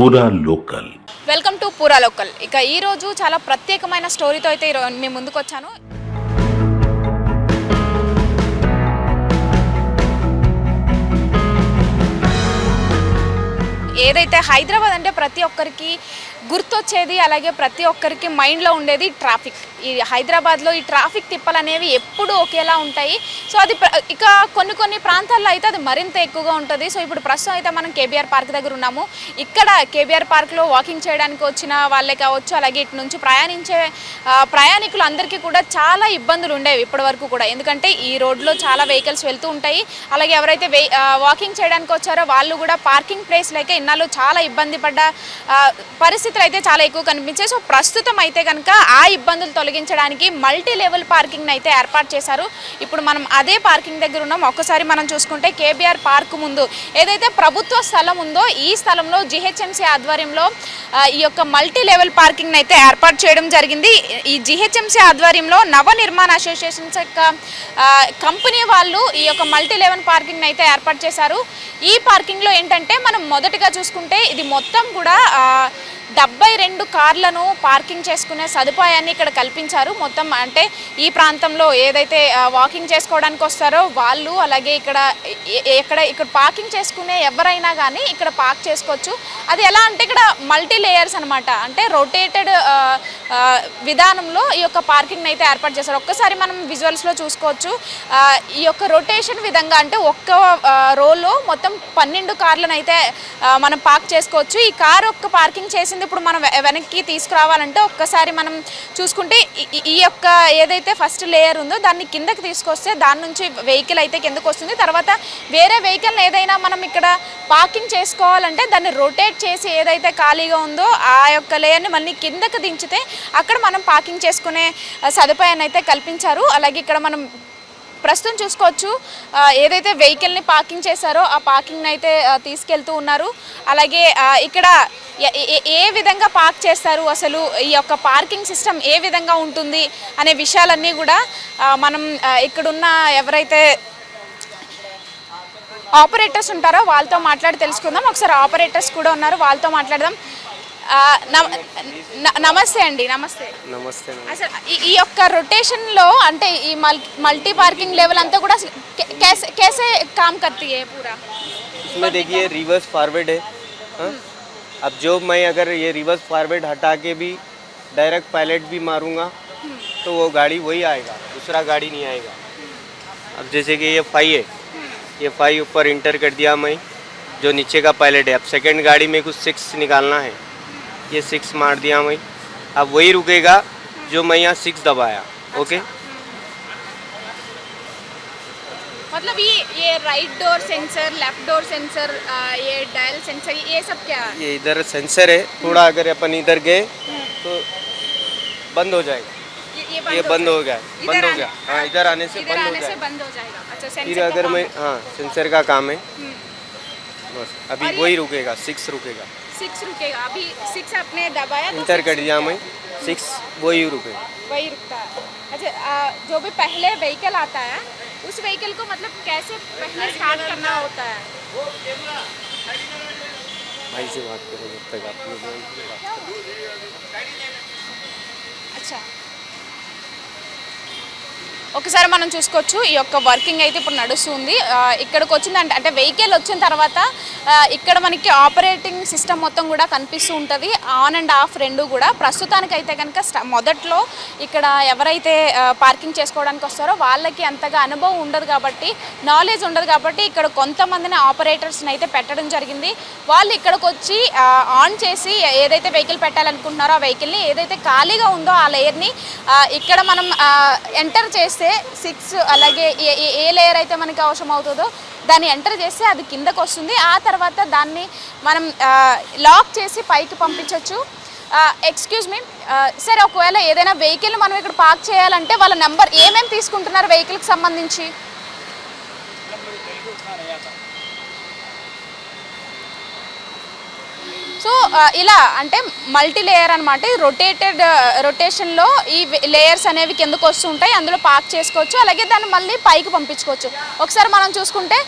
Poora local. Welcome to Poora local. ఇక ఈ రోజు చాలా ప్రత్యేకమైన స్టోరీతో అయితే మేము ముందుకు వచ్చాను ఏదైతే హైదరాబాద్ అంటే ప్రతి ఒక్కరికి గుర్తొచ్చేది అలాగే ప్రతి ఒక్కరికి మైండ్లో ఉండేది ట్రాఫిక్ ఈ హైదరాబాద్లో ఈ ట్రాఫిక్ తిప్పలు అనేవి ఎప్పుడూ ఒకేలా ఉంటాయి. సో అది ప్ర- ఇక కొన్ని కొన్ని ప్రాంతాల్లో అయితే అది మరింత ఎక్కువగా ఉంటుంది. సో ఇప్పుడు ప్రస్తుతం అయితే మనం కేబీఆర్ పార్క్ దగ్గర ఉన్నాము. ఇక్కడ కేబీఆర్ పార్క్లో వాకింగ్ చేయడానికి వచ్చిన వాళ్ళే కావచ్చు అలాగే ఇటు నుంచి ప్రయాణించే ప్రయాణికులు అందరికీ కూడా చాలా ఇబ్బందులు ఉండేవి ఇప్పటి వరకు కూడా. ఎందుకంటే ఈ రోడ్లో చాలా వెహికల్స్ వెళ్తూ ఉంటాయి. అలాగే ఎవరైతే వాకింగ్ చేయడానికి వచ్చారో వాళ్ళు కూడా పార్కింగ్ ప్లేస్ లేక ఇన్నాళ్ళు చాలా ఇబ్బంది పడ్డ పరిస్థితి పరిస్థితులు అయితే చాలా ఎక్కువ కనిపించాయి. సో ప్రస్తుతం అయితే కనుక ఆ ఇబ్బందులు తొలగించడానికి మల్టీ లెవెల్ పార్కింగ్ని అయితే ఏర్పాటు చేశారు. ఇప్పుడు మనం అదే పార్కింగ్ దగ్గర ఉన్నాం. ఒక్కసారి మనం చూసుకుంటే కేబీఆర్ పార్క్ ముందు ఏదైతే ప్రభుత్వ స్థలం ఉందో ఈ స్థలంలో జిహెచ్ఎంసీ ఆధ్వర్యంలో ఈ యొక్క మల్టీ లెవెల్ పార్కింగ్ని అయితే ఏర్పాటు చేయడం జరిగింది. ఈ జిహెచ్ఎంసీ ఆధ్వర్యంలో నవ నిర్మాణ అసోసియేషన్స్ యొక్క కంపెనీ వాళ్ళు ఈ యొక్క మల్టీ లెవెల్ పార్కింగ్ని అయితే ఏర్పాటు చేశారు. ఈ పార్కింగ్లో ఏంటంటే మనం మొదటగా చూసుకుంటే ఇది మొత్తం కూడా డెబ్బై రెండు కార్లను పార్కింగ్ చేసుకునే సదుపాయాన్ని ఇక్కడ కల్పించారు. మొత్తం అంటే ఈ ప్రాంతంలో ఏదైతే వాకింగ్ చేసుకోవడానికి వస్తారో వాళ్ళు అలాగే ఇక్కడ ఎక్కడ ఇక్కడ పార్కింగ్ చేసుకునే ఎవరైనా కానీ ఇక్కడ పార్క్ చేసుకోవచ్చు. అది ఎలా అంటే ఇక్కడ మల్టీ లేయర్స్ అనమాట అంటే రొటేటెడ్ విధానంలో ఈ యొక్క పార్కింగ్ అయితే ఏర్పాటు చేశారు. ఒక్కసారి మనం విజువల్స్లో చూసుకోవచ్చు. ఈ యొక్క రొటేషన్ విధంగా అంటే ఒక్క రోలో మొత్తం పన్నెండు కార్లను అయితే మనం పార్క్ చేసుకోవచ్చు. ఈ కార్ ఒక్క పార్కింగ్ చేసిన చేసింది ఇప్పుడు మనం వెనక్కి తీసుకురావాలంటే ఒక్కసారి మనం చూసుకుంటే ఈ- యొక్క ఏదైతే ఫస్ట్ లేయర్ ఉందో దాన్ని కిందకి తీసుకొస్తే దాని నుంచి వెహికల్ అయితే కిందకు వస్తుంది. తర్వాత వేరే వెహికల్ ఏదైనా మనం ఇక్కడ పార్కింగ్ చేసుకోవాలంటే దాన్ని రొటేట్ చేసి ఏదైతే ఖాళీగా ఉందో ఆ యొక్క లేయర్ని మళ్ళీ కిందకి దించితే అక్కడ మనం పార్కింగ్ చేసుకునే సదుపాయాన్ని అయితే కల్పించారు. అలాగే ఇక్కడ మనం ప్రస్తుతం చూసుకోవచ్చు ఏదైతే వెహికల్ని పార్కింగ్ చేశారో ఆ పార్కింగ్ని అయితే తీసుకెళ్తూ ఉన్నారు. అలాగే ఇక్కడ ఏ విధంగా పార్క్ చేస్తారు అసలు ఈ యొక్క పార్కింగ్ సిస్టమ్ ఏ విధంగా ఉంటుంది అనే విషయాలన్నీ కూడా ఆ, మనం ఆ, ఇక్కడున్న ఎవరైతే ఆపరేటర్స్ ఉంటారో వాళ్ళతో మాట్లాడి తెలుసుకుందాం ఒకసారి ఆపరేటర్స్ కూడా ఉన్నారు వాళ్ళతో మాట్లాడదాం ఆ, నమ- న- నమస్తే అండి నమస్తే नमस्ते नमस्ते అసలు ఈ- ఈ యొక్క రొటేషన్ లో అంటే ఈ మల్ మల్టీ పార్కింగ్ లెవెల్ అంతా కూడా అసలు కే- कैसे कैसे काम करती है पूरा इसमें देखिए रिवर्स फॉरवर्ड है हाँ? अब जो मैं अगर ये रिवर्स फॉरवर्ड हटा के भी डायरेक्ट पायलट भी मारूँगा तो वो गाड़ी वही आएगा, दूसरा गाड़ी नहीं आएगा। अब जैसे कि ये फाई है, ये फाइव ऊपर इंटर कर दिया मैं, जो नीचे का पायलट है। अब सेकेंड गाड़ी में कुछ सिक्स निकालना है, ये सिक्स मार दिया मैं। अब वही रुकेगा, जो मैं यहाँ सिक्स दबाया ओके मतलब ये ये right door sensor left door sensor ये डायल सेंसर ये सब क्या? है ये इधर सेंसर है थोड़ा अगर अपन इधर गए तो बंद हो जाएगा। ये ये बंद हो गया बंद हो गया। हाँ इधर आने से बंद हो जाएगा। बंद हो जाएगा। अच्छा सेंसर फिर का अगर काम मैं है। सेंसर का काम है। हम्म, बस अभी वही रुकेगा सिक्स रुकेगा। सिक्स रुकेगा। अभी सिक्स आपने दबाया तो इंटर कर दिया मैं। सिक्स वही रुपये वही रुकता है। अच्छा जो भी पहले व्हीकल आता है उस व्हीकल को मतलब कैसे पहले स्टार्ट करना होता है? भाई से बात करो जब तक आप अच्छा ఒకసారి మనం చూసుకోవచ్చు ఈ యొక్క వర్కింగ్ అయితే ఇప్పుడు నడుస్తుంది. ఇక్కడికి వచ్చిందంటే అంటే వెహికల్ వచ్చిన తర్వాత ఇక్కడ మనకి ఆపరేటింగ్ సిస్టమ్ మొత్తం కూడా కనిపిస్తూ ఉంటుంది. ఆన్ అండ్ ఆఫ్ రెండు కూడా. ప్రస్తుతానికి అయితే కనుక స్ట- మొదట్లో ఇక్కడ ఎవరైతే పార్కింగ్ చేసుకోవడానికి వస్తారో వాళ్ళకి అంతగా అనుభవం ఉండదు కాబట్టి నాలెడ్జ్ ఉండదు కాబట్టి ఇక్కడ కొంతమందిని ఆపరేటర్స్ని అయితే పెట్టడం జరిగింది. వాళ్ళు ఇక్కడికి వచ్చి ఆన్ చేసి ఏదైతే వెహికల్ పెట్టాలనుకుంటున్నారో ఆ వెహికల్ని ఏదైతే ఖాళీగా ఉందో ఆ లేయర్ని ఇక్కడ మనం ఎంటర్ చేస్తే సిక్స్ అలాగే ఏ- ఏ- ఏ లేయర్ అయితే మనకి అవసరం అవుతుందో దాన్ని ఎంటర్ చేస్తే అది కిందకు వస్తుంది. ఆ తర్వాత దాన్ని మనం లాక్ చేసి పైకి పంపించవచ్చు ఎక్స్క్యూజ్ మీ సరే ఒకవేళ ఏదైనా వెహికల్ మనం ఇక్కడ పార్క్ చేయాలంటే వాళ్ళ నెంబర్ ఏమేమి తీసుకుంటున్నారు వెహికల్కి సంబంధించి? సో ఇలా అంటే మల్టీ లేయర్ అనమాట రొటేటెడ్ రొటేషన్లో ఈ లేయర్స్ అనేవి కిందకు వస్తుంటాయి అందులో పార్క్ చేసుకోవచ్చు. అలాగే దాన్ని మళ్ళీ పైకి పంపించుకోవచ్చు. ఒకసారి మనం చూసుకుంటే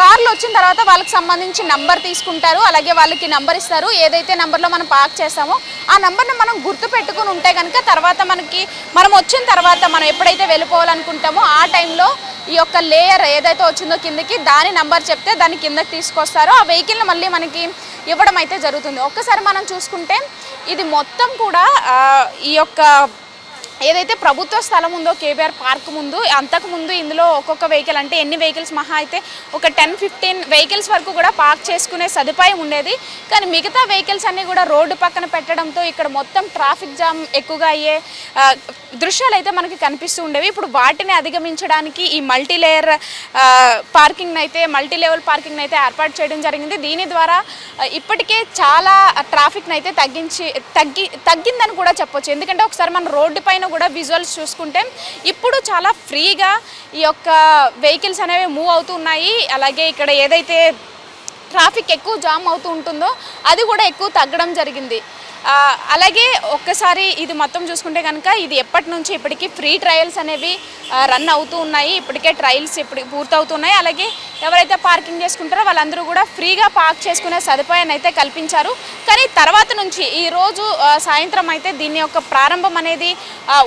కార్లు వచ్చిన తర్వాత వాళ్ళకి సంబంధించి నంబర్ తీసుకుంటారు. అలాగే వాళ్ళకి నంబర్ ఇస్తారు. ఏదైతే నంబర్లో మనం పార్క్ చేస్తామో ఆ నెంబర్ని మనం గుర్తు పెట్టుకుని ఉంటే కనుక తర్వాత మనకి మనం వచ్చిన తర్వాత మనం ఎప్పుడైతే వెళ్ళిపోవాలనుకుంటామో ఆ టైంలో ఈ యొక్క లేయర్ ఏదైతే వచ్చిందో కిందకి దాని నంబర్ చెప్తే దాన్ని కిందకి తీసుకొస్తారో. ఆ వెహికల్ని మళ్ళీ మనకి ఇవ్వడం అయితే జరుగుతుంది. ఒక్కసారి మనం చూసుకుంటే ఇది మొత్తం కూడా ఈ యొక్క ఏదైతే ప్రభుత్వ స్థలం ఉందో కేబీఆర్ పార్క్ ముందు అంతకు ముందు ఇందులో ఒక్కొక్క వెహికల్ అంటే ఎన్ని వెహికల్స్ మహా అయితే ఒక టెన్ ఫిఫ్టీన్ వెహికల్స్ వరకు కూడా పార్క్ చేసుకునే సదుపాయం ఉండేది. కానీ మిగతా వెహికల్స్ అన్నీ కూడా రోడ్డు పక్కన పెట్టడంతో ఇక్కడ మొత్తం ట్రాఫిక్ జామ్ ఎక్కువగా అయ్యే దృశ్యాలు అయితే మనకి కనిపిస్తూ ఉండేవి. ఇప్పుడు వాటిని అధిగమించడానికి ఈ మల్టీ లేయర్ పార్కింగ్ అయితే మల్టీ లెవెల్ పార్కింగ్ అయితే ఏర్పాటు చేయడం జరిగింది. దీని ద్వారా ఇప్పటికే చాలా ట్రాఫిక్ని అయితే తగ్గించి తగ్గి తగ్గిందని కూడా చెప్పొచ్చు. ఎందుకంటే ఒకసారి మన రోడ్డు పైన కూడా విజువల్స్ చూసుకుంటే ఇప్పుడు చాలా ఫ్రీగా ఈ యొక్క వెహికల్స్ అనేవి మూవ్ అవుతున్నాయి అలాగే ఇక్కడ ఏదైతే ట్రాఫిక్ ఎక్కువ జామ్ అవుతూ ఉంటుందో అది కూడా ఎక్కువ తగ్గడం జరిగింది. అలాగే ఒక్కసారి ఇది మొత్తం చూసుకుంటే కనుక ఇది ఎప్పటి నుంచి ఇప్పటికీ ఫ్రీ ట్రయల్స్ అనేవి రన్ అవుతూ ఉన్నాయి. ఇప్పటికే ట్రయల్స్ ఇప్పుడు పూర్తవుతున్నాయి. అలాగే ఎవరైతే పార్కింగ్ చేసుకుంటారో వాళ్ళందరూ కూడా ఫ్రీగా పార్క్ చేసుకునే సదుపాయాన్ని అయితే కల్పించారు. కానీ తర్వాత నుంచి ఈ రోజు సాయంత్రం అయితే దీని యొక్క ప్రారంభం అనేది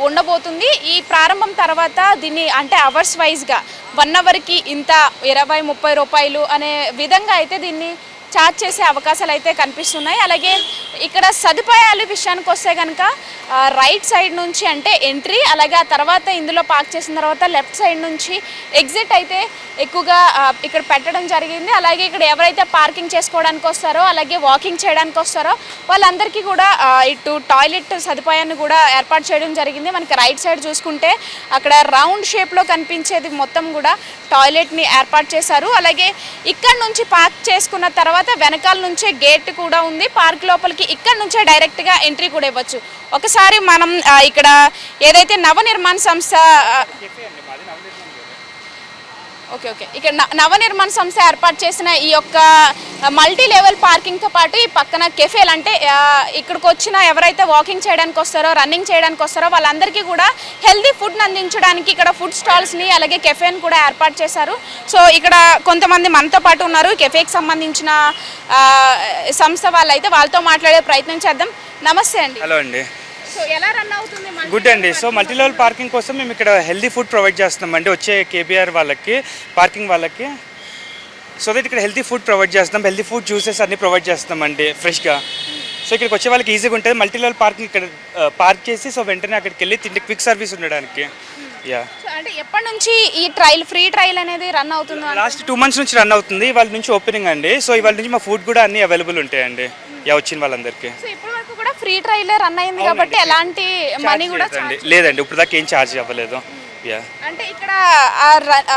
ఉండబోతుంది. ఈ ప్రారంభం తర్వాత దీన్ని అంటే అవర్స్ వైజ్గా వన్ అవర్కి ఇంత ఇరవై ముప్పై రూపాయలు అనే విధంగా అయితే దీన్ని ఛార్జ్ చేసే అవకాశాలు అయితే కనిపిస్తున్నాయి. అలాగే ఇక్కడ సదుపాయాలు విషయానికి వస్తే కనుక రైట్ సైడ్ నుంచి అంటే ఎంట్రీ అలాగే ఆ తర్వాత ఇందులో పార్క్ చేసిన తర్వాత లెఫ్ట్ సైడ్ నుంచి ఎగ్జిట్ అయితే ఎక్కువగా ఇక్కడ పెట్టడం జరిగింది. అలాగే ఇక్కడ ఎవరైతే పార్కింగ్ చేసుకోవడానికి వస్తారో అలాగే వాకింగ్ చేయడానికి వస్తారో వాళ్ళందరికీ కూడా ఇటు టాయిలెట్ సదుపాయాన్ని కూడా ఏర్పాటు చేయడం జరిగింది. మనకి రైట్ సైడ్ చూసుకుంటే అక్కడ రౌండ్ షేప్లో కనిపించేది మొత్తం కూడా టాయిలెట్ని ఏర్పాటు చేశారు. అలాగే ఇక్కడ నుంచి పార్క్ చేసుకున్న తర్వాత వెనకాల నుంచే గేట్ కూడా ఉంది. పార్క్ లోపలికి ఇక్కడ నుంచే డైరెక్ట్గా ఎంట్రీ కూడా ఇవ్వచ్చు. ఒకసారి మనం ఇక్కడ ఏదైతే నవ నిర్మాణ సంస్థ ఓకే ఓకే. ఇక్కడ న- నవనిర్మాణ సంస్థ ఏర్పాటు చేసిన ఈ యొక్క మల్టీ లెవెల్ పార్కింగ్తో పాటు ఈ పక్కన కెఫేలు అంటే ఇక్కడికి వచ్చిన ఎవరైతే వాకింగ్ చేయడానికి వస్తారో రన్నింగ్ చేయడానికి వస్తారో వాళ్ళందరికీ కూడా హెల్దీ ఫుడ్ని అందించడానికి ఇక్కడ ఫుడ్ స్టాల్స్ని అలాగే కెఫేని కూడా ఏర్పాటు చేశారు. సో ఇక్కడ కొంతమంది మనతో పాటు ఉన్నారు. కెఫేకి సంబంధించిన సంస్థ వాళ్ళైతే వాళ్ళతో మాట్లాడే ప్రయత్నం చేద్దాం. నమస్తే అండి. హలో అండి. గుడ్ అండి సో మల్టీ లెవెల్ పార్కింగ్ కోసం? మేము ఇక్కడ హెల్దీ ఫుడ్ ప్రొవైడ్ చేస్తున్నాం అండి వచ్చే కేబీఆర్ వాళ్ళకి పార్కింగ్ వాళ్ళకి. సో దట్ ఇక్కడ హెల్తీ ఫుడ్ ప్రొవైడ్ చేస్తున్నాం. హెల్తీ ఫుడ్ జ్యూసెస్ అన్ని ప్రొవైడ్ చేస్తున్నాం అండి ఫ్రెష్గా సో ఇక్కడికి వచ్చే వాళ్ళకి ఈజీగా ఉంటుంది. మల్టీ లెవెల్ పార్కింగ్ ఇక్కడ పార్క్ చేసి సో వెంటనే అక్కడికి వెళ్ళి తిండి క్విక్ సర్వీస్ ఉండడానికి. యా సో అంటే ఎప్పటి నుంచి ఈ ట్రయల్ ఫ్రీ ట్రయల్ అనేది రన్ అవుతుందో లాస్ట్ టూ మంత్స్ నుంచి రన్ అవుతుంది. ఇవాళ నుంచి ఓపెనింగ్ అండి. సో ఇవాళ నుంచి మా ఫుడ్ కూడా అన్ని అవైలబుల్ ఉంటాయండి. యా వచ్చిన వాళ్ళందరికీ. సో ఫ్రీ ట్రయల్ రన్ అయింది కాబట్టి ఎలాంటి మనీ కూడా లేదండి ఇప్పుడు దాకా ఏం ఛార్జ్ అవ్వలేదు. యా అంటే ఇక్కడ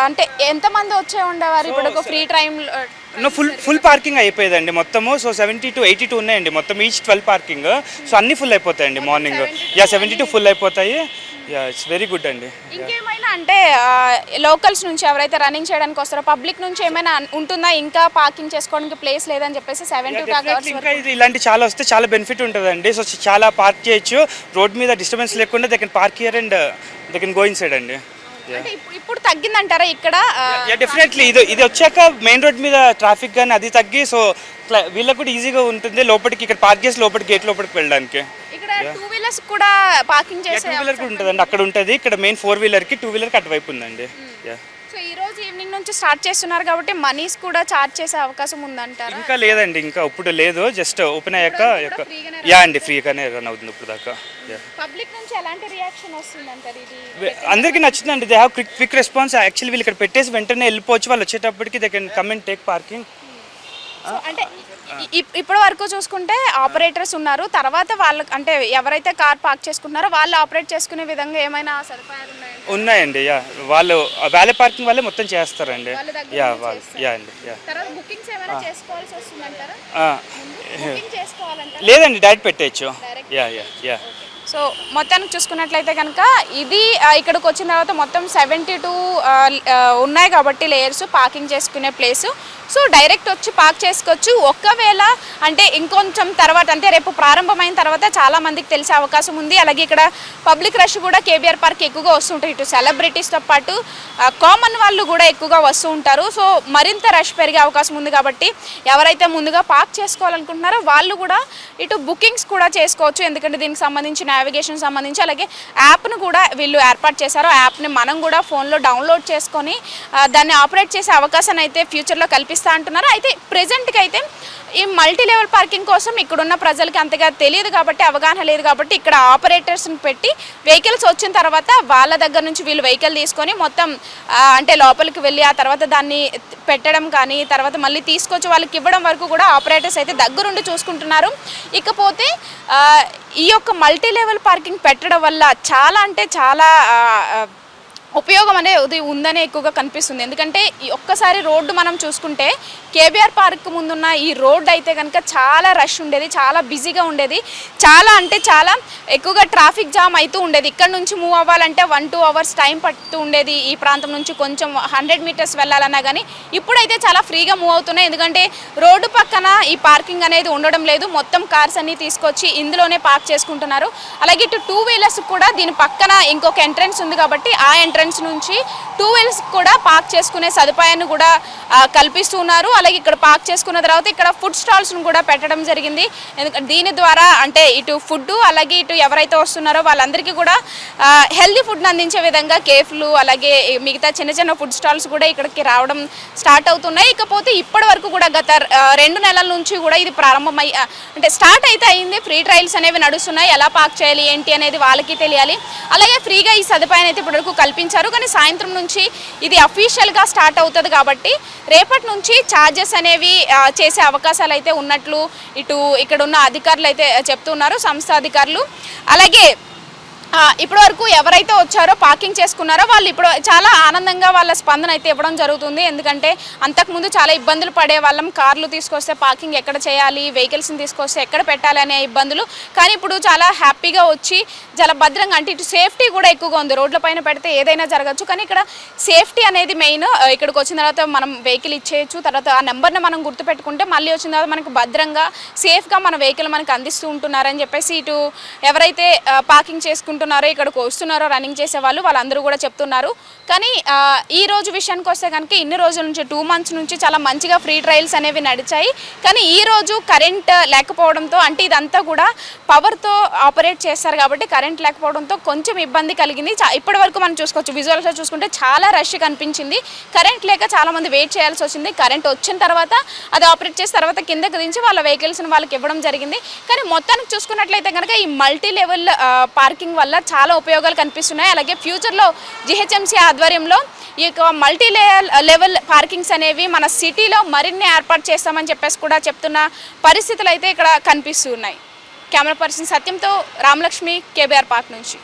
అంటే ఎంత మంది వచ్చే ఉండేవారు? ఇప్పుడు free time no full full parking అయిపోయేదండి మొత్తము. So seventy to eighty two ఉన్నాయండి. మొత్తం ఈచ్ ట్వెల్వ్ పార్కింగ్ సో అన్ని ఫుల్ అయిపోతాయండి morning yeah seventy two full అయిపోతాయి. యా ఇట్స్ వెరీ గుడ్ అండి. ఇంకేమైనా అంటే లోకల్స్ నుంచి ఎవరైతే రన్నింగ్ చేయడానికి వస్తారో పబ్లిక్ నుంచి ఏమైనా ఉంటుందా? ఇంకా పార్కింగ్ చేసుకోవడానికి ప్లేస్ లేదని చెప్పేసి సెవెన్ టు Definitely ఇంకా ఇది ఇలాంటి చాలా వస్తే చాలా బెనిఫిట్ ఉంటుందండి. సో చాలా పార్క్ చేయొచ్చు. రోడ్ మీద డిస్టర్బెన్స్ లేకుండా they can park here and they can go inside అండి. అంటే ఇప్పుడు తగ్గిందంటారా ఇక్కడ? డెఫినెట్లీ ఇది ఇది వచ్చాక మెయిన్ రోడ్ మీద ట్రాఫిక్ కానీ అది తగ్గి సో వీళ్ళకి కూడా ఈజీగా ఉంటుంది లోపలికి ఇక్కడ పార్క్ చేసి లోపలికి గేట్ లోపలికి వెళ్ళడానికి. ఇక్కడ టూ వీలర్స్ కూడా పార్కింగ్ టూ చేసే వీలర్ కూడా ఉంటుందండి. అక్కడ ఉంటుంది. ఇక్కడ మెయిన్ ఫోర్ వీలర్కి టూ వీలర్కి అటువైపు ఉందండి. యా ఈవినింగ్ నుంచి స్టార్ట్ చేస్తున్నారు కాబట్టి మనీస్ కూడా చార్జ్ చేసే అవకాశం ఉందంటారా? ఇంకా లేదండి ఇంకా ఇప్పుడు లేదు. జస్ట్ ఓపెన్ అయ్యాక యా అండి ఫ్రీగానే రన్ అవుతుంది ఇప్పుడు దాకా. పబ్లిక్ నుంచి ఎలాంటి రియాక్షన్ ఇది? అందరికీ నచ్చిందండి they have quick quick response actually వీళ్ళు ఇక్కడ పెట్టేసి వెంటనే వెళ్ళిపోవచ్చు. వాళ్ళు వచ్చేటప్పటికి they can come and take parking అంటే ఇప్పటి వరకు చూసుకుంటే ఆపరేటర్స్ ఉన్నారు. తర్వాత వాళ్ళకి అంటే ఎవరైతే కార్ పార్క్ చేసుకుంటున్నారో వాళ్ళు ఆపరేట్ చేసుకునే విధంగా ఏమైనా సదుపాయాలు ఉన్నాయండి యా. వాళ్ళు వ్యాలే పార్కింగ్ వాళ్ళే మొత్తం చేస్తారండి. వాళ్ళ యా వాళ్ళు యా అండి యా. లేదండి డైరెక్ట్ పెట్టేయచ్చు. Yeah yeah yeah. సో మొత్తానికి చూసుకున్నట్లయితే కనుక ఇది ఇక్కడికి వచ్చిన తర్వాత మొత్తం సెవెంటీ టూ ఉన్నాయి కాబట్టి లేయర్స్ పార్కింగ్ చేసుకునే ప్లేసు సో డైరెక్ట్ వచ్చి పార్క్ చేసుకోవచ్చు. ఒక్కవేళ అంటే ఇంకొంచెం తర్వాత అంటే రేపు ప్రారంభమైన తర్వాత చాలా మందికి తెలిసే అవకాశం ఉంది. అలాగే ఇక్కడ పబ్లిక్ రష్ కూడా కేబీఆర్ పార్క్ ఎక్కువగా వస్తుంటారు ఇటు సెలబ్రిటీస్తో పాటు కామన్ వాళ్ళు కూడా ఎక్కువగా వస్తూ ఉంటారు. సో మరింత రష్ పెరిగే అవకాశం ఉంది కాబట్టి ఎవరైతే ముందుగా పార్క్ చేసుకోవాలనుకుంటున్నారో వాళ్ళు కూడా ఇటు బుకింగ్స్ కూడా చేసుకోవచ్చు. ఎందుకంటే దీనికి సంబంధించిన నావిగేషన్ సంబంధించి అలాగే యాప్ను కూడా వీళ్ళు ఏర్పాటు చేశారు. ఆ యాప్ని మనం కూడా ఫోన్లో డౌన్లోడ్ చేసుకొని దాన్ని ఆపరేట్ చేసే అవకాశాన్ని అయితే ఫ్యూచర్లో కల్పిస్తా అంటున్నారు. అయితే ప్రెజెంట్కి అయితే ఈ మల్టీ లెవెల్ పార్కింగ్ కోసం ఇక్కడున్న ప్రజలకి అంతగా తెలియదు కాబట్టి అవగాహన లేదు కాబట్టి ఇక్కడ ఆపరేటర్స్ని పెట్టి వెహికల్స్ వచ్చిన తర్వాత వాళ్ళ దగ్గర నుంచి వీళ్ళు వెహికల్ తీసుకొని మొత్తం అంటే లోపలికి వెళ్ళి ఆ తర్వాత దాన్ని పెట్టడం కానీ తర్వాత మళ్ళీ తీసుకొచ్చి వాళ్ళకి ఇవ్వడం వరకు కూడా ఆపరేటర్స్ అయితే దగ్గరుండి చూసుకుంటున్నారు. ఇకపోతే ఈ యొక్క మల్టీ లెవెల్ పార్కింగ్ పెట్టడం వల్ల చాలా అంటే చాలా ఉపయోగం అనేది ఉందనే ఎక్కువగా కనిపిస్తుంది. ఎందుకంటే ఈ ఒక్కసారి రోడ్డు మనం చూసుకుంటే కేబీఆర్ పార్క్ ముందున్న ఈ రోడ్డు అయితే కనుక చాలా రష్ ఉండేది చాలా బిజీగా ఉండేది. చాలా అంటే చాలా ఎక్కువగా ట్రాఫిక్ జామ్ అవుతూ ఉండేది. ఇక్కడ నుంచి మూవ్ అవ్వాలంటే వన్ టూ అవర్స్ టైం పడుతూ ఉండేది ఈ ప్రాంతం నుంచి. కొంచెం హండ్రెడ్ మీటర్స్ వెళ్ళాలన్నా కానీ ఇప్పుడైతే చాలా ఫ్రీగా మూవ్ అవుతున్నాయి. ఎందుకంటే రోడ్డు పక్కన ఈ పార్కింగ్ అనేది ఉండడం లేదు. మొత్తం కార్స్ అన్ని తీసుకొచ్చి ఇందులోనే పార్క్ చేసుకుంటున్నారు. అలాగే ఇటు టూ వీలర్స్ కూడా దీని పక్కన ఇంకొక ఎంట్రన్స్ ఉంది కాబట్టి ఆ ఎంట్రన్స్ నుంచి టూ వీల్స్ కూడా పార్క్ చేసుకునే సదుపాయాన్ని కూడా కల్పిస్తూ ఉన్నారు. అలాగే ఇక్కడ పార్క్ చేసుకున్న తర్వాత ఇక్కడ ఫుడ్ స్టాల్స్ను కూడా పెట్టడం జరిగింది. ఎందుకంటే దీని ద్వారా అంటే ఇటు ఫుడ్ అలాగే ఇటు ఎవరైతే వస్తున్నారో వాళ్ళందరికీ కూడా హెల్దీ ఫుడ్ని అందించే విధంగా కేఫ్లు అలాగే మిగతా చిన్న చిన్న ఫుడ్ స్టాల్స్ కూడా ఇక్కడికి రావడం స్టార్ట్ అవుతున్నాయి. ఇకపోతే ఇప్పటి వరకు కూడా గత రెండు నెలల నుంచి కూడా ఇది ప్రారంభమై అంటే స్టార్ట్ అయితే అయింది. ఫ్రీ ట్రయల్స్ అనేవి నడుస్తున్నాయి. ఎలా పార్క్ చేయాలి ఏంటి అనేది వాళ్ళకి తెలియాలి. అలాగే ఫ్రీగా ఈ సదుపాయాన్ని అయితే ఇప్పటివరకు కల్పించారు కానీ సాయంత్రం నుంచి ఇది అఫీషియల్గా స్టార్ట్ అవుతుంది కాబట్టి రేపటి నుంచి ఛార్జెస్ అనేవి చేసే అవకాశాలు అయితే ఉన్నట్లు ఇటు ఇక్కడ ఉన్న అధికారులు అయితే చెప్తున్నారు సంస్థ అధికారులు. అలాగే ఇప్పటి వరకు ఎవరైతే వచ్చారో పార్కింగ్ చేసుకున్నారో వాళ్ళు ఇప్పుడు చాలా ఆనందంగా వాళ్ళ స్పందన అయితే ఇవ్వడం జరుగుతుంది. ఎందుకంటే అంతకుముందు చాలా ఇబ్బందులు పడే వాళ్ళం. కార్లు తీసుకొస్తే పార్కింగ్ ఎక్కడ చేయాలి? వెహికల్స్ని తీసుకొస్తే ఎక్కడ పెట్టాలి అనే ఇబ్బందులు. కానీ ఇప్పుడు చాలా హ్యాపీగా వచ్చి చాలా భద్రంగా అంటే ఇటు సేఫ్టీ కూడా ఎక్కువగా ఉంది. రోడ్ల పైన పెడితే ఏదైనా జరగచ్చు. కానీ ఇక్కడ సేఫ్టీ అనేది మెయిన్. ఇక్కడికి వచ్చిన తర్వాత మనం వెహికల్ ఇచ్చేయచ్చు. తర్వాత ఆ నెంబర్ని మనం గుర్తుపెట్టుకుంటే మళ్ళీ వచ్చిన తర్వాత మనకు భద్రంగా సేఫ్గా మన వెహికల్ మనకు అందిస్తూ ఉంటున్నారని చెప్పేసి ఇటు ఎవరైతే పార్కింగ్ ఉంటున్నారో ఇక్కడికి వస్తున్నారో రన్నింగ్ చేసే వాళ్ళు వాళ్ళందరూ కూడా చెప్తున్నారు. కానీ ఈ రోజు విషయానికి వస్తే కనుక ఇన్ని రోజుల నుంచి టూ మంత్స్ నుంచి చాలా మంచిగా ఫ్రీ ట్రయల్స్ అనేవి నడిచాయి. కానీ ఈ రోజు కరెంట్ లేకపోవడంతో అంటే ఇదంతా కూడా పవర్తో ఆపరేట్ చేస్తారు కాబట్టి కరెంట్ లేకపోవడంతో కొంచెం ఇబ్బంది కలిగింది. ఇప్పటి వరకు మనం చూసుకోవచ్చు విజువల్స్లో చూసుకుంటే చాలా రష్ కనిపించింది. కరెంట్ లేక చాలా మంది వెయిట్ చేయాల్సి వచ్చింది. కరెంట్ వచ్చిన తర్వాత అది ఆపరేట్ చేసిన తర్వాత కిందకి దించి వాళ్ళ వెహికల్స్ని వాళ్ళకి ఇవ్వడం జరిగింది. కానీ మొత్తానికి చూసుకున్నట్లయితే కనుక ఈ మల్టీ లెవెల్ పార్కింగ్ వల్ల చాలా ఉపయోగాలు కనిపిస్తున్నాయి. అలాగే ఫ్యూచర్లో జిహెచ్ఎంసీ ఆధ్వర్యంలో ఈ యొక్క మల్టీ లెవెల్ పార్కింగ్స్ అనేవి మన సిటీలో మరిన్ని ఏర్పాటు చేస్తామని చెప్పేసి కూడా చెప్తున్న పరిస్థితులు అయితే ఇక్కడ కనిపిస్తున్నాయి. కెమెరా పర్సన్ సత్యంతో రామలక్ష్మి కేబీఆర్ పార్క్ నుంచి.